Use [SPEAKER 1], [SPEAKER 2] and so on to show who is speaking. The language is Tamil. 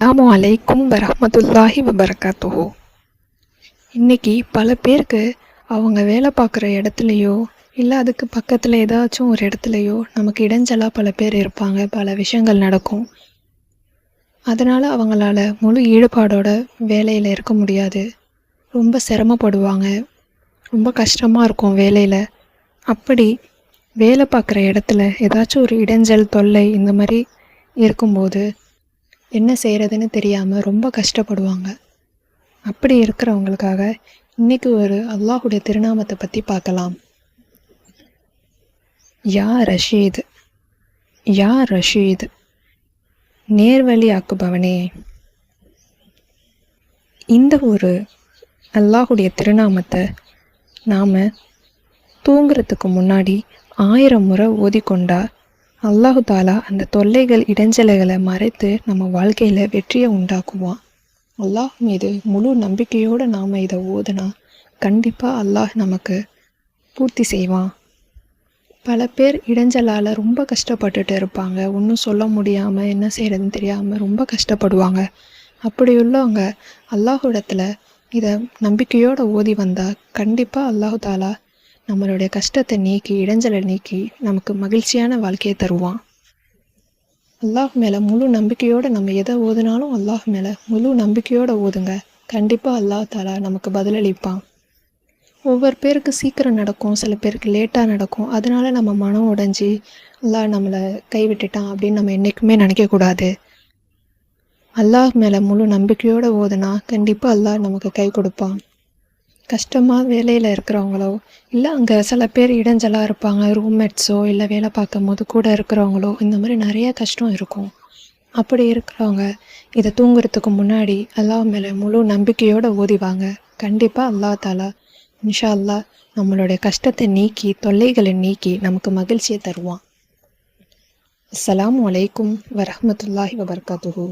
[SPEAKER 1] அஸ்லாம் அலைக்கும் வரமத்துல்லாஹி வபரகாத்துஹு. இன்னைக்கு பல பேருக்கு அவங்க வேலை பார்க்குற இடத்துலையோ இல்லை அதுக்கு பக்கத்தில் ஏதாச்சும் ஒரு இடத்துலையோ நமக்கு இடைஞ்சலாக பல பேர் இருப்பாங்க பல விஷயங்கள் நடக்கும். அதனால் அவங்களால முழு ஈடுபாடோட வேலையில் இருக்க முடியாது. ரொம்ப சிரமப்படுவாங்க. ரொம்ப கஷ்டமாக இருக்கும் வேலையில். அப்படி வேலை பார்க்குற இடத்துல ஏதாச்சும் ஒரு இடைஞ்சல் தொல்லை இந்த மாதிரி இருக்கும்போது என்ன செய்கிறதுன்னு தெரியாமல் ரொம்ப கஷ்டப்படுவாங்க. அப்படி இருக்கிறவங்களுக்காக இன்னைக்கு ஒரு அல்லாஹுடைய திருநாமத்தை பற்றி பார்க்கலாம். யா ரஷீத் யா ரஷீத் நேர்வழி ஆக்குபவனே இந்த ஒரு அல்லாஹுடைய திருநாமத்தை நாம் தூங்குறதுக்கு முன்னாடி ஆயிரம் முறை ஓதிக்கொண்டா அல்லாஹு தாலா அந்த தொல்லைகள் இடைஞ்சலைகளை மறைத்து நம்ம வாழ்க்கையில் வெற்றியை உண்டாக்குவான். அல்லாஹ் மீது முழு நம்பிக்கையோடு நாம் இதை ஓதுனா கண்டிப்பாக அல்லாஹ் நமக்கு பூர்த்தி செய்வான். பல பேர் இடைஞ்சலால் ரொம்ப கஷ்டப்பட்டுட்டு இருப்பாங்க. ஒன்றும் சொல்ல முடியாமல் என்ன செய்கிறதுன்னு தெரியாமல் ரொம்ப கஷ்டப்படுவாங்க. அப்படி உள்ளவங்க அல்லாஹுடத்தில் இதை நம்பிக்கையோடு ஓதி வந்தால் கண்டிப்பாக அல்லாஹு தாலா நம்மளுடைய கஷ்டத்தை நீக்கி இடைஞ்சலை நீக்கி நமக்கு மகிழ்ச்சியான வாழ்க்கையை தருவான். அல்லாஹ் மேலே முழு நம்பிக்கையோடு நம்ம எதை ஓதுனாலும் அல்லாஹ் மேலே முழு நம்பிக்கையோடு ஓதுங்க. கண்டிப்பாக அல்லாஹ் தாலா நமக்கு பதிலளிப்பான். ஒவ்வொரு பேருக்கு சீக்கிரம் நடக்கும் சில பேருக்கு லேட்டாக நடக்கும். அதனால நம்ம மனம் உடைஞ்சி அல்லாஹ் நம்மளை கைவிட்டுட்டான் அப்படின்னு நம்ம என்றைக்குமே நினைக்கக்கூடாது. அல்லாஹ் மேலே முழு நம்பிக்கையோடு ஓதுனா கண்டிப்பாக அல்லாஹ் நமக்கு கை கொடுப்பான். கஷ்டமாக வேலையில் இருக்கிறவங்களோ இல்லை அங்கே சில பேர் இடைஞ்சலாக இருப்பாங்க ரூம்மேட்ஸோ இல்லை வேலை பார்க்கும் போது கூட இருக்கிறவங்களோ இந்த மாதிரி நிறைய கஷ்டம் இருக்கும். அப்படி இருக்கிறவங்க இதை தூங்குறதுக்கு முன்னாடி அல்லாஹ் மேலே முழு நம்பிக்கையோடு ஓதிவாங்க. கண்டிப்பாக அல்லாஹ் தாலா இன்ஷா அல்லாஹ் நம்மளுடைய கஷ்டத்தை நீக்கி தொல்லைகளை நீக்கி நமக்கு மகிழ்ச்சியை தருவான். அஸ்ஸலாமு அலைக்கும் வரமத்துல்லாஹி வபர்காத்துஹூ.